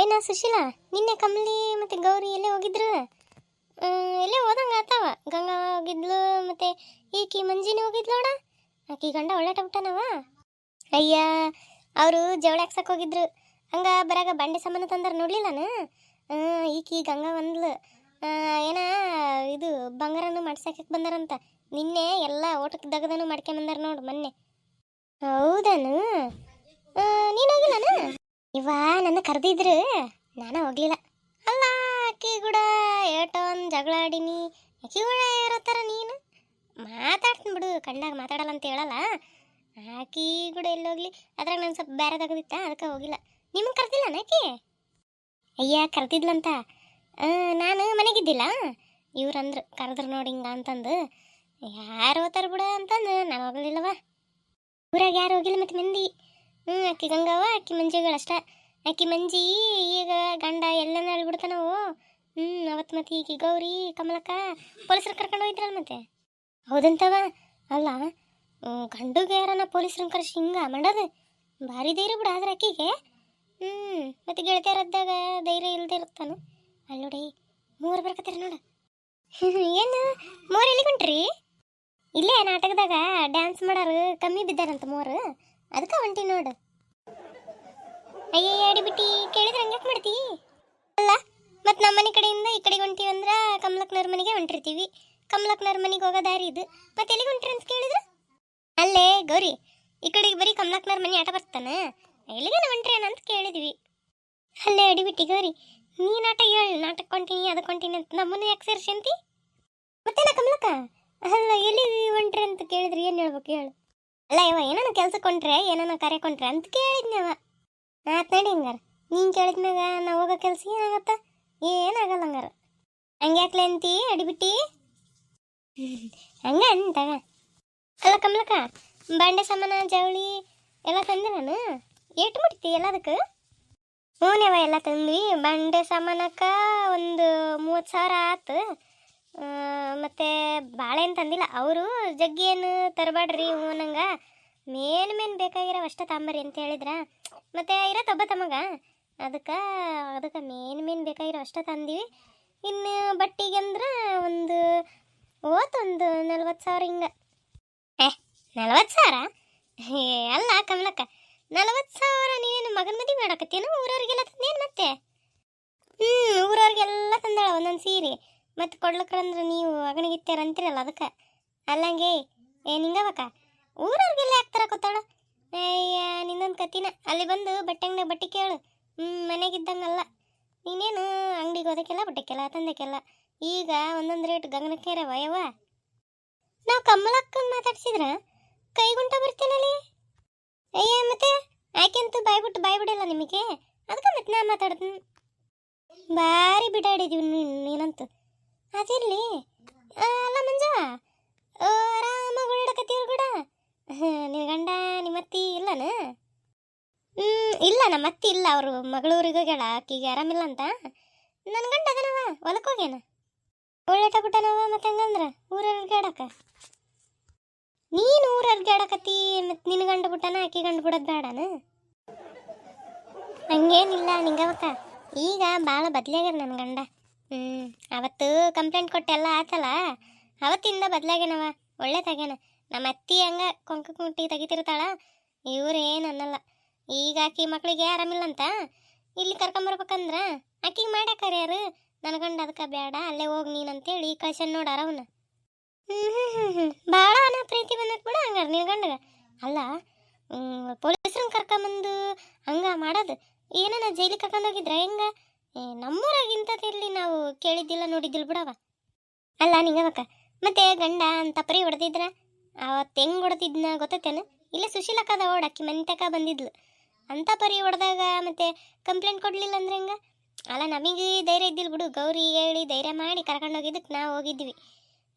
ಏನ ಸುಶೀಲಾ, ನಿನ್ನೆ ಕಮಲಿ ಮತ್ತೆ ಗೌರಿ ಎಲ್ಲೇ ಹೋಗಿದ್ರು? ಎಲ್ಲೇ ಹೋದಂಗೆ ಆತಾವ? ಗಂಗಾ ಹೋಗಿದ್ಲು, ಮತ್ತೆ ಈಕಿ ಮಂಜಿನಿ ಹೋಗಿದ್ಲು ನೋಡ. ಆಕಿ ಗಂಡ ಒಳ್ಳೆ ಟಮಟನವ ಅಯ್ಯ, ಅವರು ಜವಳ ಹಾಕ್ಸಕ್ ಹೋಗಿದ್ರು. ಹಂಗ ಬರಾಗ ಬಂಡೆ ಸಾಮಾನು ತಂದಾರ ನೋಡ್ಲಿಲ್ಲನ ಈಕಿ ಗಂಗಾ ಬಂದ್ಲು. ಏನ, ಇದು ಬಂಗಾರನು ಮಾಡ್ಸಕ್ಕೆ ಬಂದಾರಂತ. ನಿನ್ನೆ ಎಲ್ಲ ಓಟಕ್ಕೆ ದಗದನು ಮಾಡ್ಕೊಂಬಂದಾರ ನೋಡು ಮೊನ್ನೆ. ಹೌದನು? ನೀನ್ ಹೋಗಿಲ್ಲನ? ಇವ ನನ್ನ ಕರೆದಿದ್ರು, ನಾನು ಹೋಗ್ಲಿಲ್ಲ. ಅಲ್ಲ, ಅಕ್ಕಿ ಕೂಡ ಏಟೊಂದು ಜಗಳ ಆಡಿನಿ. ಅಕ್ಕಿ ಕೂಡ ಥರ ನೀನು. ಮಾತಾಡ್ತೀನಿ ಬಿಡು, ಕಣ್ಣಾಗ ಮಾತಾಡಲ್ಲ ಅಂತ ಹೇಳಲ್ಲ. ಆಕಿ ಕೂಡ ಎಲ್ಲಿ ಹೋಗ್ಲಿ? ಅದ್ರಾಗ ನಾನು ಸ್ವಲ್ಪ ಬೇರೆ ತಗದಿತ್ತ, ಅದಕ್ಕೆ ಹೋಗಿಲ್ಲ. ನಿಮ್ಗೆ ಕರೆದಿಲ್ಲ ನಾಕಿ ಅಯ್ಯ, ಕರೆದಿದ್ಲಂತ. ನಾನು ಮನೆಗಿದ್ದಿಲ್ಲ. ಇವ್ರಂದ್ರು ಕರೆದ್ರು ನೋಡಿ ಹಿಂಗ ಅಂತಂದು. ಯಾರು ಹೋತಾರ ಬಿಡ ಅಂತಂದು ನಾನು ಹೋಗಲಿಲ್ಲವ. ಊರಾಗ ಯಾರು ಹೋಗಿಲ್ಲ ಮತ್ತೆ ಮಂದಿ ಹ್ಞೂ ಅಕ್ಕಿ ಗಂಗವ್ವ ಆಕಿ ಮಂಜಿಗಳಷ್ಟ ಅಕ್ಕಿ ಮಂಜಿ, ಈಗ ಗಂಡ ಎಲ್ಲ ಹೇಳ್ಬಿಡ್ತಾನವು ಹ್ಞೂ ಅವತ್ತು ಮತ್ತೆ ಈಗ ಗೌರಿ, ಕಮಲಕ್ಕ ಪೊಲೀಸರು ಕರ್ಕೊಂಡು ಹೋಗಿದ್ರಲ್ಲ ಮತ್ತೆ? ಹೌದಂತವ. ಅಲ್ಲ ಗಂಡುಗೆ ಯಾರನ್ನ ಪೊಲೀಸರನ್ನ ಕರೆಸಿ ಹಿಂಗ ಮಾಡೋದು? ಭಾರಿ ಧೈರ್ಯ ಬಿಡ ಆದ್ರೆ ಆಕಿಗೆ ಹ್ಞೂ ಮತ್ತೆ ಗೆಳತಿಯರದ್ದಾಗ ಧೈರ್ಯ ಇಲ್ಲದೆ ಇರುತ್ತಾನ. ಅಲ್ಲಿ ನೋಡಿ ಮೂರು ಬರ್ಕತ್ತೀರ ನೋಡು. ಏನು ಮೂರು ಎಲ್ಲಿಗೊಂಟ್ರಿ ಇಲ್ಲೇ ನಾಟಕದಾಗ ಡ್ಯಾನ್ಸ್ ಮಾಡೋರು ಕಮ್ಮಿ ಬಿದ್ದಾರಂತ ಮೂರು ಅದಕ್ಕೆ ಹೊಂಟಿ ನೋಡು. ಅಯ್ಯಯ್ಯ ಅಡಿಬಿಟ್ಟಿ ಕೇಳಿದ್ರೆ ಹಂಗ್ಯಾಕೆ ಮಾಡ್ತಿ? ಅಲ್ಲ, ಮತ್ತು ನಮ್ಮ ಮನೆ ಕಡೆಯಿಂದ ಈ ಕಡೆಗೆ ಹೊಂಟೀವಿ ಅಂದ್ರೆ ಕಮಲಕ್ನವ್ರ ಮನೆಗೆ ಹೊಂಟಿರ್ತೀವಿ. ಕಮಲಕ್ನವ್ರ ಮನೆಗೆ ಹೋಗೋ ದಾರಿ ಇದು. ಮತ್ತೆ ಎಲ್ಲಿಗೆ ಹೊಂಟ್ರಿ ಅಂತ ಕೇಳಿದ್ರೆ? ಅಲ್ಲೇ, ಗೌರಿ, ಈ ಕಡೆಗೆ ಬರೀ ಕಮಲಕ್ನವ್ರ ಮನೆ ಆಟ ಬರ್ತಾನೆ. ಎಲ್ಲಿಗೆ ಹೊಂಟ್ರಿ ಅಂತ ಕೇಳಿದ್ವಿ. ಅಲ್ಲೇ ಅಡಿಬಿಟ್ಟಿ ಗೌರಿ, ನೀ ಆಟ ಹೇಳಿ, ನಾಟಕ ಕೊಂಟೀನಿ ಅದಕ್ಕೆ ಕೊಂಟೀನಿ ಅಂತ ನಮ್ಮನ್ನ ಯಾಕೆ ಸೇರ್ಸಂತಿ ಮತ್ತೇನ ಕಮಲಕ್ಕ? ಅಲ್ಲ ಎಲ್ಲಿ ಹೊಂಟ್ರಿ ಅಂತ ಕೇಳಿದ್ರಿ ಏನು ಹೇಳ್ಬೇಕು ಹೇಳು. ಅಲ್ಲ, ಇವ ಏನನ ಕೆಲಸ ಹೊಂಟ್ರೆ, ಏನಾನ ಕರೆ ಕೊಂಟ್ರೆ ಅಂತ ಕೇಳಿದ್ನವ ಆತ್ ನಡಿ ಹಂಗಾರ. ನೀನು ಕೇಳಿದ್ಮ್ಯಾಗ ನಾ ಹೋಗೋ ಕೆಲಸ ಏನಾಗತ್ತ? ಏನಾಗಲ್ಲ ಹಂಗಾರ. ಹಂಗ್ಯಾಕ್ಲೆ ಅಂತಿ, ಅಡಿಬಿಟ್ಟಿ? ಹಂಗ ಅಂತಾಗ ಅಲ್ಲ ಕಮಲಕ್ಕ, ಬಂಡೆ ಸಾಮಾನ, ಜವಳಿ ಎಲ್ಲ ತಂದೆ ನಾನು ಏಟು ಮಾಡ್ತಿ ಎಲ್ಲದಕ್ಕೆ ಹ್ಞೂನವ ಎಲ್ಲ ತಂದ್ವಿ. ಬಂಡೆ ಸಾಮಾನಕ್ಕೆ ಒಂದು ಮೂವತ್ತು ಸಾವಿರ ಆತು. ಮತ್ತೆ ಬಾಳೆಹಣ್ಣು ತಂದಿಲ್ಲ ಅವರು ಜಗ್ಗಿ ಏನು ತರಬೇಡ್ರಿ ಹ್ಞೂ ನಂಗ ಮೇನ್ ಮೇನ್ ಬೇಕಾಗಿರೋ ಅಷ್ಟ ತಾಂಬರಿ ಅಂತ ಹೇಳಿದ್ರ. ಮತ್ತೆ ಇರೋ ತಬ್ಬ ತಮಗ ಅದಕ್ಕೆ ಅದಕ್ಕೆ ಮೇನ್ ಮೇನ್ ಬೇಕಾಗಿರೋ ಅಷ್ಟ ತಂದೀವಿ. ಇನ್ನು ಬಟ್ಟಿಗೆ ಅಂದ್ರೆ ಒಂದು ಓತೊಂದು ನಲ್ವತ್ತು ಸಾವಿರ ಹಿಂಗೆ. ಏ ನಲ್ವತ್ತು ಸಾವಿರ? ಏ, ಅಲ್ಲ ಕಮಲಕ್ಕ ನಲ್ವತ್ತು ಸಾವಿರ ನೀನು ಮಗನ ಮದಿ ಮಾಡಕತ್ತೇನು ಊರವ್ರಿಗೆಲ್ಲ ತಂದೇನು ಮತ್ತೆ? ಹ್ಞೂ ಊರವ್ರಿಗೆಲ್ಲ ತಂದಾಳ ಒಂದೊಂದು ಸೀರೆ. ಮತ್ತೆ ಕೊಡ್ಲಕ್ರಂದ್ರೆ ನೀವು ಅಗಣಿಗಿತ್ಯಾರ ಅಂತೀರಲ್ಲ ಅದಕ್ಕೆ. ಅಲ್ಲಂಗೆ, ಏ ನಿಂಗವಕ್ಕ ಊರವ್ರಿಗೆಲ್ಲ ಹಾಕ್ತಾರ ಕೊತ್ತಾಳ ಅಯ್ಯ, ನಿನ್ನೊಂದು ಕತ್ತಿನ ಅಲ್ಲಿ ಬಂದು ಬಟ್ಟೆ ಅಂಗಡಿ ಬಟ್ಟೆ ಕೇಳು. ಹ್ಞೂ ಮನೆಗಿದ್ದಂಗಲ್ಲ. ನೀನೇನು ಅಂಗಡಿಗೆ ಹೋದಕ್ಕೆಲ್ಲ ಬಟ್ಟೆಕ್ಕೆಲ್ಲ, ತಂದಕ್ಕೆಲ್ಲ? ಈಗ ಒಂದೊಂದು ರೇಟ್ ಗಗನಕ್ಕೆ ವಯವ ನಾವು ಕಮಲಕ್ಕನ್ ಮಾತಾಡ್ಸಿದ್ರ? ಕೈಗುಂಟ ಬರ್ತೀನಲ್ಲಿ ಅಯ್ಯ, ಮತ್ತೆ? ಆಕೆಂತೂ ಬಾಯ್ಬಿಟ್ಟು ಬಾಯ್ ಬಿಡಲ್ಲ ನಿಮಗೆ? ಅದಕ್ಕೆ ಮತ್ತೆ ನಾ ಮಾತಾಡ್ತೀನಿ. ಭಾರಿ ಬಿಡಾಡಿದೀವಿ ನೀನು, ನೀನಂತೂ. ಅದಿರ್ಲಿ. ಅಲ್ಲ ಮಂಜ ಆರಾಮ ಓಡಾಡಕತ್ತೀವ್ರು ಕೂಡ. ನಿನ್ನ ಗಂಡ ನಿಮ್ಮ ಅತ್ತಿ ಇಲ್ಲನ? ಹ್ಞೂ ಇಲ್ಲ ನಮ್ಮ ಅತ್ತಿ ಇಲ್ಲ. ಅವರು ಮಗಳೂರಿಗೆ ಹೋಗ್ಯಾಳ. ಆಕಿಗೆ ಆರಾಮಿಲ್ಲ ಅಂತ. ನನ್ನ ಗಂಡ ಅದನವ. ಹೊಲಕ್ಕೆ ಹೋಗ್ಯಾನ? ಒಳ್ಳೆಟ ಮತ್ತೆ ಹಂಗಂದ್ರೆ? ಊರವ್ರಿಗೆ ಆಡಕ ನೀನು ಊರವ್ರಿಗೆ ಆಡಕತ್ತಿ ಮತ್ತೆ ನಿನ್ನ ಗಂಡ ಬಿಟ್ಟನ, ಆಕಿ ಗಂಡ ಬಿಡೋದು ಬೇಡನ ಹಂಗೇನಿಲ್ಲ ನಿಂಗವಕ್ಕ ಈಗ ಭಾಳ ಬದ್ಲಾಗ್ಯಾರ ನನ್ನ ಗಂಡ. ಹ್ಞೂ ಅವತ್ತು ಕಂಪ್ಲೇಂಟ್ ಕೊಟ್ಟೆಲ್ಲ ಆತಲ್ಲ? ಅವತ್ತಿಂದ ಬದಲಾಗ್ಯನವ, ಒಳ್ಳೇದಾಗ್ಯಾನ. ನಮ್ಮ ಅತ್ತಿ ಹಂಗ ಕೊಂಕ ಕುಂಟಿ ತೆಗಿತಿರ್ತಾಳ ಇವ್ರೇನು ಅನ್ನಲ್ಲ. ಈಗ ಆಕಿ ಮಕ್ಳಿಗೆ ಆರಾಮಿಲ್ಲಂತ? ಇಲ್ಲಿ ಕರ್ಕೊಂಬರ್ಬೇಕಂದ್ರ ಆಕಿಗೆ ಮಾಡ್ಯಾಕಾರ ಯಾರು? ನನ್ನ ಗಂಡ ಅದಕ್ಕೆ ಬೇಡ ಅಲ್ಲೇ ಹೋಗಿ ನೀನು ಅಂತೇಳಿ ಕಳ್ಸನ್ ನೋಡಾರ ಹ್ಞೂ ಭಾಳ ಅನ ಪ್ರೀತಿ ಬಂದತ್ ಬಿಡ ಹಂಗಾರ ನೀನು ಗಂಡಗ ಅಲ್ಲ ಪೊಲೀಸ್ರನ್ನ ಕರ್ಕೊಂಬಂದು ಹಂಗ ಮಾಡೋದು? ಏನನ ಜೈಲಿಗೆ ಕರ್ಕೊಂಡೋಗಿದ್ರ ಹೆಂಗ? ನಮ್ಮೂರಾಗ ಇಲ್ಲಿ ನಾವು ಕೇಳಿದ್ದಿಲ್ಲ, ನೋಡಿದ್ದಿಲ್ಲ ಬಿಡವ ಅಲ್ಲ ನಿಂಗವಕ್ಕ ಮತ್ತೆ ಗಂಡ ಅಂತ ಪರಿ ಹೊಡೆದಿದ್ರ? ಅವತ್ತು ಹೆಂಗ್ ಹೊಡೆದಿದ್ನ ಗೊತ್ತೇನು ಇಲ್ಲೇ ಸುಶೀಲಕ್ಕದ ಓಡಾಕಿ ಮನೆತಕ ಬಂದಿದ್ಲು. ಅಂತ ಪರಿ ಹೊಡೆದಾಗ ಮತ್ತೆ ಕಂಪ್ಲೇಂಟ್ ಕೊಡ್ಲಿಲ್ಲ ಅಂದ್ರೆ ಹೆಂಗ? ಅಲ್ಲ, ನಮಗೆ ಧೈರ್ಯ ಇದ್ದಿಲ್ಲ ಬಿಡು. ಗೌರಿ ಹೇಳಿ ಧೈರ್ಯ ಮಾಡಿ ಕರ್ಕೊಂಡು ಹೋಗಿದ್ದಕ್ಕೆ ನಾವು ಹೋಗಿದ್ವಿ.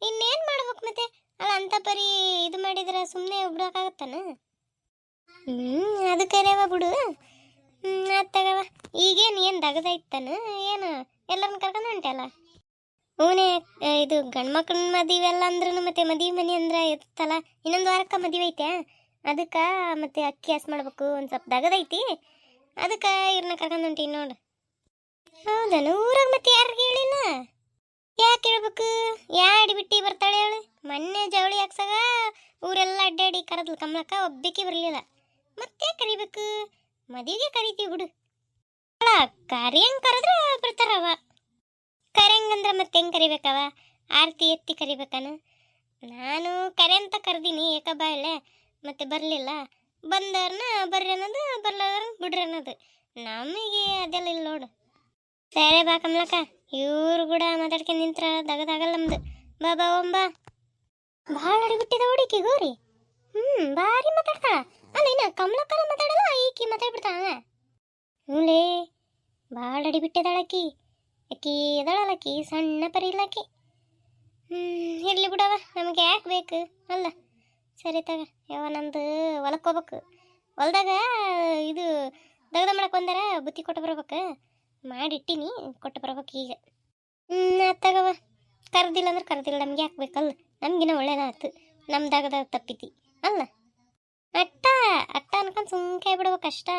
ಇನ್ನೇನು ಮಾಡ್ಬೇಕು ಮತ್ತೆ? ಅಲ್ಲ, ಅಂತ ಪರಿ ಇದು ಮಾಡಿದ್ರೆ ಸುಮ್ಮನೆ ಬಿಡೋಕ್ಕಾಗತ್ತಾನ ಹ್ಞೂ ಅದು ಬಿಡು. ಹ್ಞೂ ಈಗೇನು ಏನು ದಗದೈತಾನ? ಏನು? ಎಲ್ಲರನ್ನ ಕರ್ಕೊಂಡು ಹೊಂಟಲ್ಲ ಹೂನೇ ಇದು ಗಂಡ್ಮಕ್ಳನ್ನ ಮದುವೆ ಎಲ್ಲ ಅಂದ್ರೂ ಮತ್ತೆ ಮದುವೆ ಮನೆ ಅಂದ್ರೆ ಇರ್ತಲ್ಲ ಇನ್ನೊಂದು ವಾರಕ್ಕೆ ಮದುವೆ ಐತೆ ಅದಕ್ಕೆ ಮತ್ತೆ ಅಕ್ಕಿ ಹಸ್ ಮಾಡ್ಬೇಕು, ಒಂದು ಸ್ವಲ್ಪ ದಗದೈತಿ. ಅದಕ್ಕೆ ಇವ್ರನ್ನ ಕರ್ಕೊಂಡು ಹೊಂಟೀನಿ ನೋಡು. ಹೌದನು? ಊರಾಗ ಮತ್ತೆ ಯಾರಿಗೆ ಹೇಳಿಲ್ಲ ಯಾಕೆ ಹೇಳ್ಬೇಕು? ಯಾ ಬಿಟ್ಟಿ ಬರ್ತಾಳೆ ಹೇಳು? ಮೊನ್ನೆ ಜವಳಿ ಹಾಕ್ಸಾಗ, ಊರೆಲ್ಲ ಅಡ್ಡಾಡಿ ಕರೆದ್ಲು, ಕಮಲಕ್ಕ ಒಬ್ಬಿಕಿ ಬರಲಿಲ್ಲ. ಮತ್ತೆ ಕರಿಬೇಕು? ಮದುವೆಗೆ ಕರಿತೀವಿ ಬಿಡು. ಅಲ್ಲ ಕರಿಯಂಗ್ ಕರೆದ್ರೆ ಬರ್ತಾರವ. ಕರೆಯಂಗಂದ್ರೆ ಮತ್ತೆ ಹೆಂಗ್ ಕರಿಬೇಕವ? ಆರತಿ ಎತ್ತಿ ಕರಿಬೇಕನ? ನಾನು ಕರೆ ಅಂತ ಕರೆದೀನಿ, ಏಕ ಬಾಯಲ್ಲೇ, ಮತ್ತೆ ಬರಲಿಲ್ಲ. ಬಂದವ್ರನ್ನ ಬರ್ರಿ ಅನ್ನೋದು ಬರ್ಲಾರ ಬಿಡ್ರಿ ಅನ್ನೋದು. ನಮಗೆ ಅದೆಲ್ಲ ಇಲ್ಲ ನೋಡು. ಸರಿ ಬಾ ಕಮಲಕ್ಕ, ಇವ್ರು ಕೂಡ ಮಾತಾಡ್ಕೊಂಡು ನಿಂತ್ರ ದಗದಾಗಲ್ಲ ನಮ್ದು. ಬಾ ಬಾ ಒಂಬ ಭಾಳ ಅಡಿಬಿಟ್ಟಿದ ಹುಡುಕಿ ಗೋರಿ. ಹ್ಮ್, ಭಾರಿ ಮಾತಾಡ್ತಾಳ ಹ್ಞೂಲೇ ಭಾಳ ಅಡಿಬಿಟ್ಟಿದಾಳಕಿ. ಅಕ್ಕಿ ಎದಳಲ್ಲಕಿ ಸಣ್ಣ ಪರಿ ಹ್ಞೂ ಇರ್ಲಿ ಬಿಡವ, ನಮಗೆ ಯಾಕೆ ಬೇಕು? ಅಲ್ಲ, ಸರಿ ತಗ ಯಾವ ನಂದು ಹೊಲಕ್ಕೆ ಹೋಗ್ಬೇಕು. ಹೊಲ್ದಾಗ ಇದು ದಗದ ಮಾಡಕ್ಕೆ ಬಂದಾರ, ಬುತ್ತಿ ಕೊಟ್ಟು ಬರ್ಬೇಕು. ಮಾಡಿಟ್ಟಿನಿ, ಕೊಟ್ಟು ಬರ್ಬೇಕು ಈಗ. ಹ್ಞೂ ತಗವ ಕರೆದಿಲ್ಲ ಅಂದ್ರೆ ಕರೆದಿಲ್ಲ, ನಮ್ಗೆ ಯಾಕೆ ಬೇಕಲ್ಲ ನಮ್ಗಿನ ಒಳ್ಳೇದಾಯ್ತು ನಮ್ಮ ದಗದ ತಪ್ಪಿತಿ. ಅಲ್ಲ, ಅಟ್ಟ ಅಟ್ಟ ಅನ್ಕೊಂಡು ಸುಮ್ಕಾಯಿ ಬಿಡ್ಬೇಕು ಅಷ್ಟ.